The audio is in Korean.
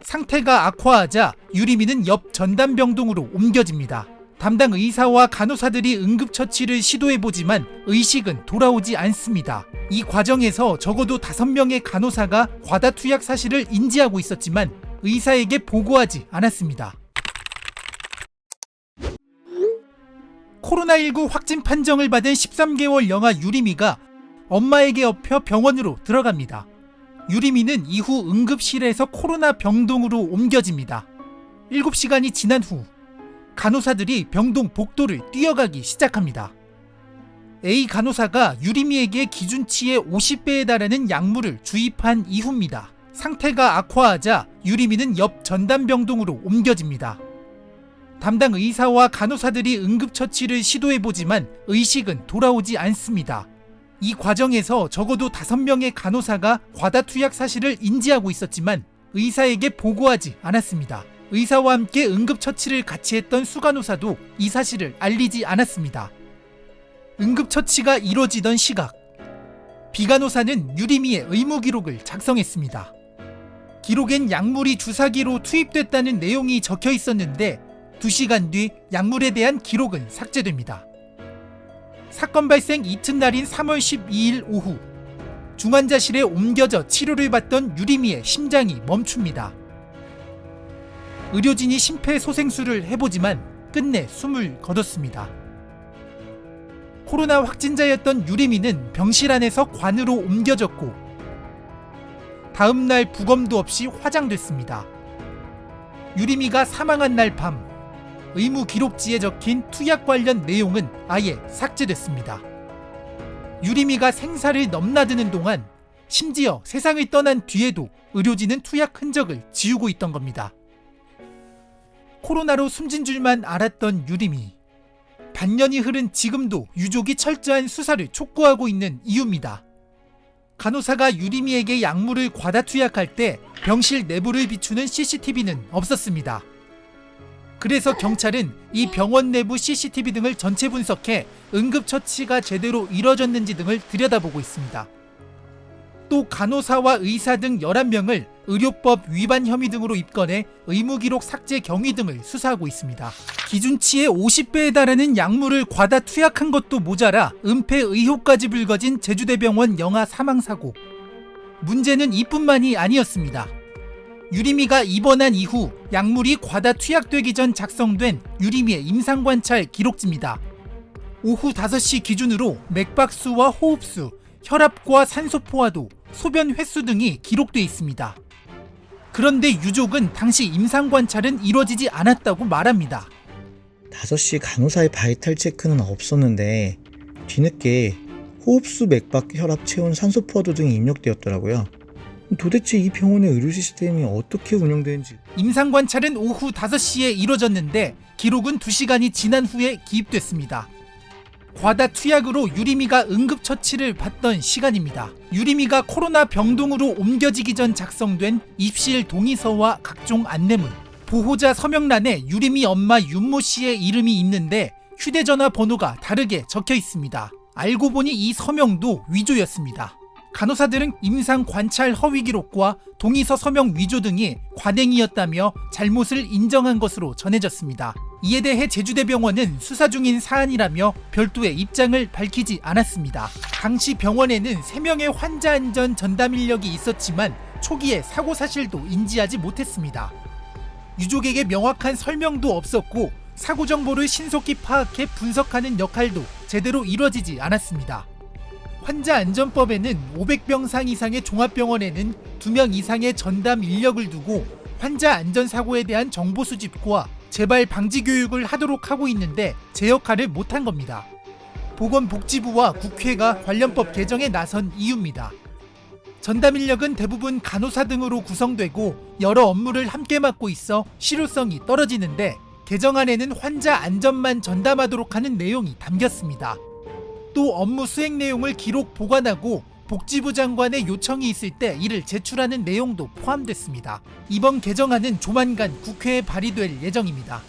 상태가 악화하자 유리미는 옆 전담병동으로 옮겨집니다. 담당 의사와 간호사들이 응급처치를 시도해보지만 의식은 돌아오지 않습니다. 이 과정에서 적어도 5명의 간호사가 과다투약 사실을 인지하고 있었지만 의사에게 보고하지 않았습니다. 코로나19 확진 판정을 받은 13개월 영아 유리미가 엄마에게 업혀 병원으로 들어갑니다. 유리미는 이후 응급실에서 코로나 병동으로 옮겨집니다. 7시간이 지난 후 간호사들이 병동 복도를 뛰어가기 시작합니다. A 간호사가 유리미에게 기준치의 50배에 달하는 약물을 주입한 이후입니다. 상태가 악화하자 유리미는 옆 전담병동으로 옮겨집니다. 담당 의사와 간호사들이 응급처치를 시도해보지만 의식은 돌아오지 않습니다. 이 과정에서 적어도 5명의 간호사가 과다투약 사실을 인지하고 있었지만 의사에게 보고하지 않았습니다. 의사와 함께 응급처치를 같이 했던 수간호사도 이 사실을 알리지 않았습니다. 응급처치가 이뤄지던 시각 비간호사는 유리미의 의무 기록을 작성했습니다. 기록엔 약물이 주사기로 투입됐다는 내용이 적혀 있었는데 2시간 뒤 약물에 대한 기록은 삭제됩니다. 사건 발생 이튿날인 3월 12일 오후 중환자실에 옮겨져 치료를 받던 유리미의 심장이 멈춥니다. 의료진이 심폐소생술을 해보지만 끝내 숨을 거뒀습니다. 코로나 확진자였던 유리미는 병실 안에서 관으로 옮겨졌고 다음날 부검도 없이 화장됐습니다. 유리미가 사망한 날 밤 의무 기록지에 적힌 투약 관련 내용은 아예 삭제됐습니다. 유리미가 생사를 넘나드는 동안 심지어 세상을 떠난 뒤에도 의료진은 투약 흔적을 지우고 있던 겁니다. 코로나로 숨진 줄만 알았던 유리미. 반년이 흐른 지금도 유족이 철저한 수사를 촉구하고 있는 이유입니다. 간호사가 유리미에게 약물을 과다 투약할 때 병실 내부를 비추는 CCTV는 없었습니다. 그래서 경찰은 이 병원 내부 CCTV 등을 전체 분석해 응급처치가 제대로 이뤄졌는지 등을 들여다보고 있습니다. 또 간호사와 의사 등 11명을 의료법 위반 혐의 등으로 입건해 의무기록 삭제 경위 등을 수사하고 있습니다. 기준치의 50배에 달하는 약물을 과다 투약한 것도 모자라 은폐 의혹까지 불거진 제주대병원 영아 사망사고. 문제는 이뿐만이 아니었습니다. 유리미가 입원한 이후 약물이 과다 투약되기 전 작성된 유리미의 임상관찰 기록지입니다. 오후 5시 기준으로 맥박수와 호흡수, 혈압과 산소포화도, 소변 횟수 등이 기록돼 있습니다. 그런데 유족은 당시 임상관찰은 이루어지지 않았다고 말합니다. 5시 간호사의 바이탈 체크는 없었는데 뒤늦게 호흡수, 맥박, 혈압, 체온, 산소 포화도 등이 입력되었더라고요. 도대체 이 병원의 의료 시스템이 어떻게 운영되는지 임상 관찰은 오후 5시에 이뤄졌는데 기록은 2시간이 지난 후에 기입됐습니다. 과다 투약으로 유리미가 응급처치를 받던 시간입니다. 유리미가 코로나 병동으로 옮겨지기 전 작성된 입실 동의서와 각종 안내문, 보호자 서명란에 유리미 엄마 윤모 씨의 이름이 있는데 휴대전화 번호가 다르게 적혀 있습니다. 알고 보니 이 서명도 위조였습니다. 간호사들은 임상 관찰 허위 기록과 동의서 서명 위조 등이 관행이었다며 잘못을 인정한 것으로 전해졌습니다. 이에 대해 제주대병원은 수사 중인 사안이라며 별도의 입장을 밝히지 않았습니다. 당시 병원에는 3명의 환자 안전 전담 인력이 있었지만 초기에 사고 사실도 인지하지 못했습니다. 유족에게 명확한 설명도 없었고 사고 정보를 신속히 파악해 분석하는 역할도 제대로 이루어지지 않았습니다. 환자 안전법에는 500병상 이상의 종합병원에는 2명 이상의 전담 인력을 두고 환자 안전사고에 대한 정보 수집과 재발 방지 교육을 하도록 하고 있는데 제 역할을 못한 겁니다. 보건복지부와 국회가 관련법 개정에 나선 이유입니다. 전담 인력은 대부분 간호사 등으로 구성되고 여러 업무를 함께 맡고 있어 실효성이 떨어지는데 개정안에는 환자 안전만 전담하도록 하는 내용이 담겼습니다. 또 업무 수행 내용을 기록 보관하고 복지부 장관의 요청이 있을 때 이를 제출하는 내용도 포함됐습니다. 이번 개정안은 조만간 국회에 발의될 예정입니다.